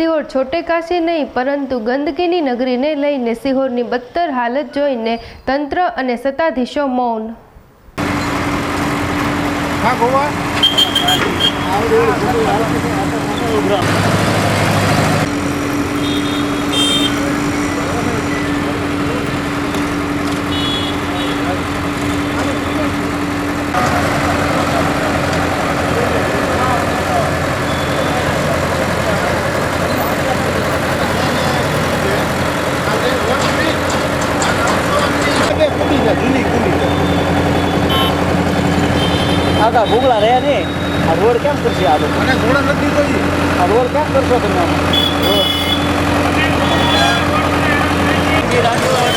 સિહોર છોટે કાશી નહીં, પરંતુ ગંદકીની નગરીને લઈને સિહોરની બદતર હાલત જોઈને તંત્ર અને સત્તાધીશો મૌન. ગોવા? આગા ભૂગલા રહ્યા નહીં. આ રોડ કેમ કરશે આ લોકો? ઘોડા નથી કોઈ. આ રોડ કેમ કરશો તમે? શ્રી રાજકોટ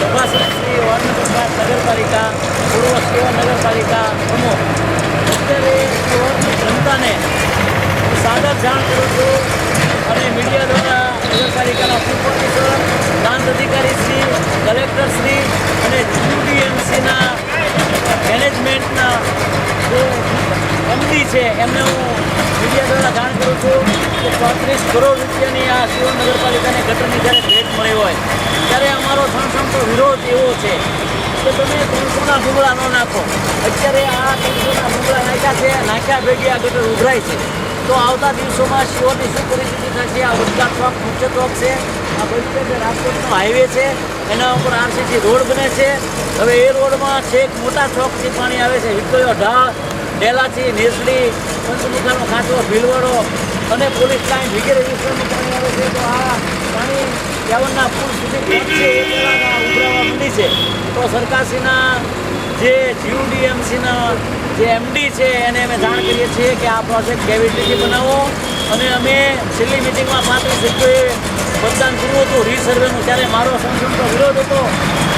સભાસદ શ્રી વાર્ડ નંબર પાંચ નગરપાલિકા પૂર્વ સેવા નગરપાલિકા પ્રમુખ અત્યારે શહેરની જનતાને હું સાદર જાણ કરું છું અને મીડિયા દ્વારા નગરપાલિકાના ચીફ ઓફિસર પ્રાંત અધિકારી શ્રી કલેક્ટર શ્રી અને જીયુડીએમસીના મેનેજમેન્ટના જે એમડી છે. એમને હું મીડિયા દ્વારા જાણ કરું છું કે પાંત્રીસ કરોડ રૂપિયાની આ શિવ નગરપાલિકાને ગટરની જ્યારે ભેટ મળી હોય, ત્યારે અમારો સણસણતો વિરોધ એવો છે કે તમે ત્રણસોના ભૂંગળા ન નાખો. અત્યારે આ ત્રણસોના ભૂંગળા નાખ્યા છે, નાખ્યા ભેગી આ ગટર ઉભરાય છે. તો આવતા દિવસોમાં શિવની શું પરિસ્થિતિ થશે? આ વડગામ ચોક મુખ્ય ચોક છે. આ બધી જે રાજકોટનો હાઈવે છે. એના ઉપર આરસીસી રોડ બને છે. હવે એ રોડમાં છેક મોટા ચોકથી પાણી આવે છે. હિકોયો ઢાળ, ડેલાથી નેસડી, પંચમુખાનો ખાંચો, ભીલવાડો અને પોલીસ લાઈન વગેરે વિસ્તારનું પાણી આવે છે. તો આ પાણી યાવનના પુલ સુધી પહોંચશે એ પહેલાં ઉભરાવા માંડી છે. તો સરકારશ્રીના જે જીયુડીએમસીના જે એમડી છે એને અમે જાણ કરીએ છીએ કે આ પ્રોજેક્ટ કેવી રીતે બનાવો. અને અમે છેલ્લી મિટિંગમાં પાંત્રીસ જગ્યાએ મતદાન કર્યું હતું રીસર્વેનું ત્યારે મારો સંસદનો વિરોધ હતો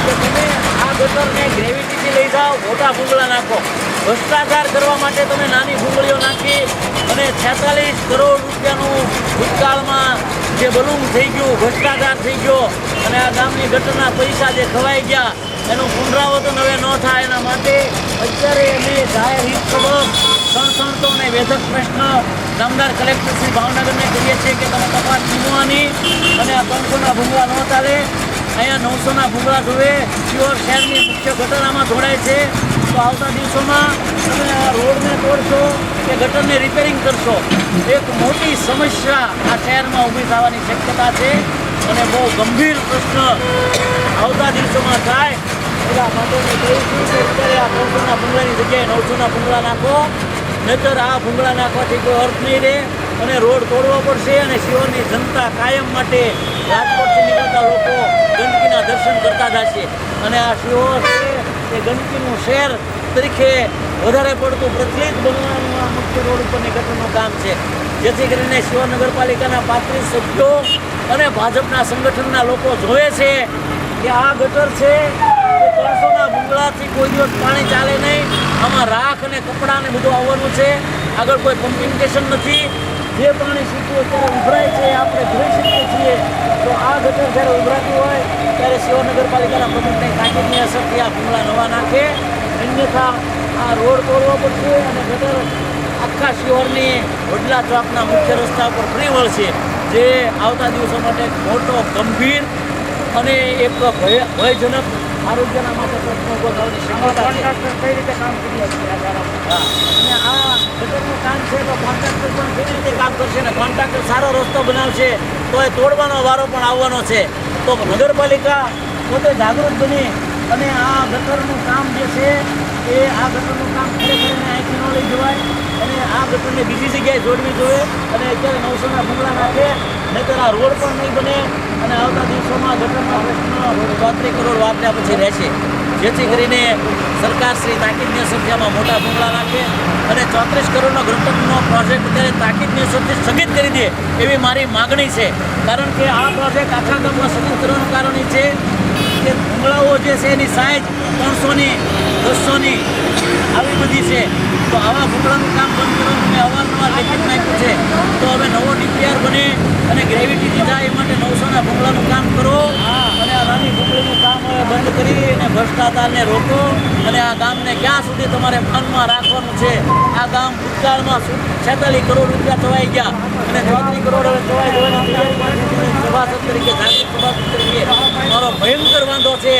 કે તમે આ ગટરને ગ્રેવિટીથી લઈ જાઓ મોટા ભૂંગળા નાખો. ભ્રષ્ટાચાર કરવા માટે તમે નાની ભૂંગળીઓ નાખી અને છેતાલીસ કરોડ રૂપિયાનું ભૂતકાળમાં જે બલૂન થઈ ગયું ભ્રષ્ટાચાર થઈ ગયો અને આ ગામની ગટરના પૈસા જે ખવાઈ ગયા એનું પુનરાવર્તન હવે ન થાય એના માટે અત્યારે અમે જાહેર હિત સબબ સણસણતો અને વેધક પ્રશ્ન નામદાર કલેક્ટર શ્રી ભાવનગરને કરીએ છીએ કે તમે તપાસ નીમવાની અને આ ત્રણસોના ભૂંગળા ન ચાલે. અહીંયા નવસોના ભૂંગળા જોવે. પ્યોર શહેરની મુખ્ય ગટરામાં જોડાય છે. તો આવતા દિવસોમાં તમે આ રોડને તોડશો કે ગટરને રિપેરિંગ કરશો, એક મોટી સમસ્યા આ શહેરમાં ઊભી થવાની શક્યતા છે. અને બહુ ગંભીર પ્રશ્ન આવતા દિવસોમાં થાય. મેં કે અત્યારે આ નવસોના ભૂંગળાની જગ્યાએ નવસોના ભૂંગળા નાખો. નહીતર આ ભૂંગળા નાખવાથી કોઈ અર્થ નહીં રહે અને રોડ તોડવો પડશે અને શિવની જનતા કાયમ માટે રાજકોટથી લોકો ગંદકીના દર્શન કરતા જશે. અને આ શિહોર છે એ ગંદકીનું શહેર તરીકે વધારે પડતું પ્રચલિત બનવાનું આ મુખ્ય રોડ ઉપરની ગટરનું કામ છે. જેથી કરીને શિવ નગરપાલિકાના પાંત્રીસ સભ્યો અને ભાજપના સંગઠનના લોકો જોવે છે કે આ ગટર છે ત્રણસોના ભૂંગળાથી કોઈ દિવસ પાણી ચાલે નહીં. આમાં રાખ અને કપડાં ને બધું આવવાનું છે. આગળ કોઈ પમ્પિંગ નથી. જે પાણી સીધું અત્યારે ઉભરાય છે, આપણે જોઈ શકીએ છીએ. તો આ ગટર જ્યારે ઉભરાતી હોય, ત્યારે શિવ નગરપાલિકાના પ્રમુખને તાકીદની અસરથી આ ભૂંગળા નવા નાખે. અન્યથા આ રોડ તોડવો પડશે અને ગટર આખા શિહોરની વડલા ચોકના મુખ્ય રસ્તા ઉપર ફરી વળશે. જે આવતા દિવસો માટે મોટો ગંભીર અને એક ભય ભયજનક આરોગ્યના માટે પ્રશ્ન ઊભો થવાની ક્ષમતા કઈ રીતે કામ કરી અને આ ગટરનું કામ છે તો કોન્ટ્રાક્ટર પણ કેવી રીતે કામ કરશે ને કોન્ટ્રાક્ટર સારો રસ્તો બનાવશે તો એ તોડવાનો વારો પણ આવવાનો છે. તો નગરપાલિકા પોતે જાગૃત બની અને આ ગટરનું કામ જે છે એ આ ગટરનું કામ ખરેખર અહીંથી ન લઈ જવાય અને આ ગટરને બીજી જગ્યાએ જોડવી જોઈએ અને અત્યારે નવસોના બંગલા નાખે નહીતર આ રોડ પણ નહીં બને અને આવતા દિવસોમાં ગટરના પ્રશ્ન કરોડ વાપર્યા પછી રહેશે. જેથી કરીને સરકારશ્રી તાકીદની સંખ્યામાં મોટા ભૂંગળા રાખે અને ચોત્રીસ કરોડનો ગટરનો પ્રોજેક્ટ અત્યારે તાકીદની અસરથી સ્થગિત કરી દે એવી મારી માગણી છે. કારણ કે આ પ્રોજેક્ટ આખા ગામમાં સ્થગિત કરવાનું કારણ છે કે ભૂંગળાઓ જે છે એની સાઈઝ ત્રણસોની બસોની આવી બધી છે. તો આવા ભૂગળાનું કામ બંધ કરવાનું મેં અવારનવાર લેખિતમાં આપ્યું છે તો હવે નવો ડીપીઆર બને અને ગ્રેવિટી જાય એ માટે નવસોના ભૂગળાનું કામ કરો અને આ નાની ભૂગળીનું કામ હવે બંધ કરી અને ભ્રષ્ટાચારને રોકો અને આ ગામને ક્યાં સુધી તમારે માનમાં રાખવાનું છે? આ ગામ ભૂતકાળમાં છેતાલીસ કરોડ રૂપિયા ચવાઈ ગયા અને ચોત્રીસ કરોડ હવે ચવાઈ તરીકે સભાસદ તરીકે મારો ભયંકર વાંધો છે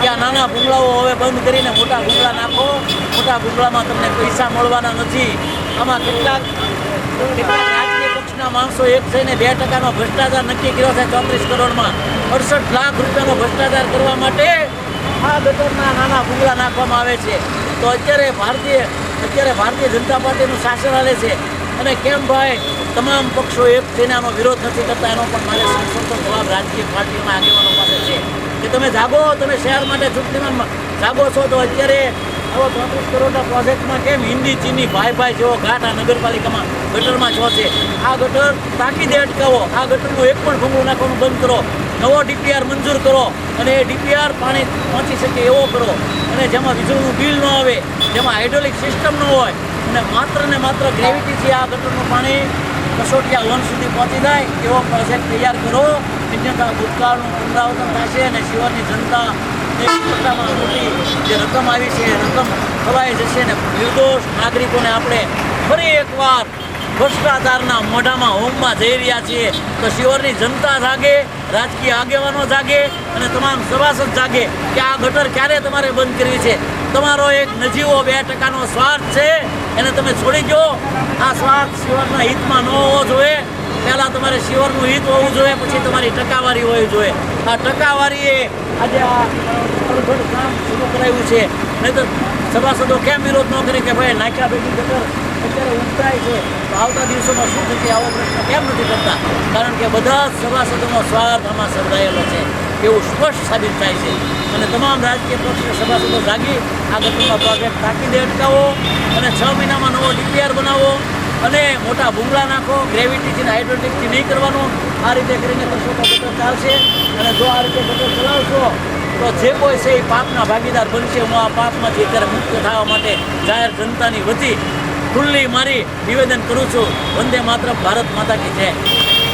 કે આ નાના ભૂંગળાઓ હવે બંધ કરીને મોટા ભૂંગળા નાખો. મોટા ભૂંગળામાં તમને પૈસા મળવાના નથી. આમાં કેટલાક કેટલાક માણસો એક થઈને બે ટકાનો ભ્રષ્ટાચાર નક્કી કર્યો છે ચોત્રીસ કરોડમાં. અડસઠ લાખ રૂપિયાનો ભ્રષ્ટાચાર કરવા માટે આ ગટરના નાના ભૂંગળા નાખવામાં આવે છે. તો અત્યારે ભારતીય અત્યારે ભારતીય જનતા પાર્ટીનું શાસન હાલે છે. અને કેમ ભાઈ? તમામ પક્ષો એક થઈને આનો વિરોધ નથી કરતા, એનો પણ મારે સંસદનો જવાબ રાજકીય પાર્ટીઓના આગેવાનો પાસે છે. કે તમે જાગો, તમે શહેર માટે ચૂંટણીમાં જાગો છો તો અત્યારે આવો ચોત્રીસ કરોડના પ્રોજેક્ટમાં કેમ હિન્દી, ચીની, ભાઈ ભાઈ જેવો ઘાટ આ નગરપાલિકામાં, ગટરમાં છો છે? આ ગટર તાકીદે અટકાવો. આ ગટરનું એક પણ ભૂંગળું નાખવાનું બંધ કરો. નવો ડીપીઆર મંજૂર કરો અને એ ડીપીઆર પાણી પહોંચી શકે એવો કરો. અને જેમાં વીજળીનું બિલ ન આવે, જેમાં હાઇડ્રોલિક સિસ્ટમ ન હોય, અને માત્ર ને માત્ર ગ્રેવિટીથી આ ગટરનું પાણી કસોટિયા લોન સુધી પહોંચી જાય એવો પ્રોજેક્ટ તૈયાર કરો. અન્યથા ભૂતકાળનું પુનરાવર્તન થશે અને શિવરની જનતા મોટામાં મોટી જે રકમ આવી છે એ રકમ ખવાઈ જશે અને નિર્દોષ નાગરિકોને આપણે ફરી એકવાર ભ્રષ્ટાચારના મોઢામાં હોમમાં જઈ રહ્યા છીએ. તો શિવરની જનતા જાગે, રાજકીય આગેવાનો જાગે અને તમામ સભાસદ જાગે કે આ ગટર ક્યારે તમારે બંધ કરવી છે. તમારો એક નજીવો બે ટકાનો સ્વાર્થ છે એને તમે છોડી દો. આ સ્વાર્થ શિવરના હિતમાં ન હોવો જોઈએ. પહેલાં તમારે શિવરનું હિત હોવું જોઈએ, પછી તમારી ટકાવારી હોવી જોઈએ. આ ટકાવારીએ આજે આ કામ શરૂ કરાવ્યું છે. નહીં તો સભાસદો કેમ વિરોધ ન કરે કે ભાઈ નાખ્યા ભેગી ગટર? અત્યારે ઉંચાઈ છે. તો આવતા દિવસોમાં શું થશે આવો પ્રશ્ન કેમ નથી કરતા? કારણ કે બધા જ સભાસદોનો સ્વાર્થ આમાં સર્જાયેલો છે. એવું સ્પષ્ટ સાબિત થાય છે. અને તમામ રાજકીય પક્ષના સભાસદો જાગી આ ઘટનામાં પ્રોજેક્ટ તાકીદે અટકાવો અને છ મહિનામાં નવો ડીપીઆર બનાવો અને મોટા ભૂંગળા નાખો. ગ્રેવિટીથી હાઇડ્રોટિકથી નહીં કરવાનું. આ રીતે કરીને કરશો તો ગટર ચાલશે. અને જો આ રીતે ગટર ચલાવશો, તો જે કોઈ છે એ પાપના ભાગીદાર બનશે. હું આ પાપમાંથી અત્યારે મુક્ત થવા માટે જાહેર જનતાની વતી ખુલ્લી મારી નિવેદન કરું છું. વંદે માત્ર ભારત માતા કી જય.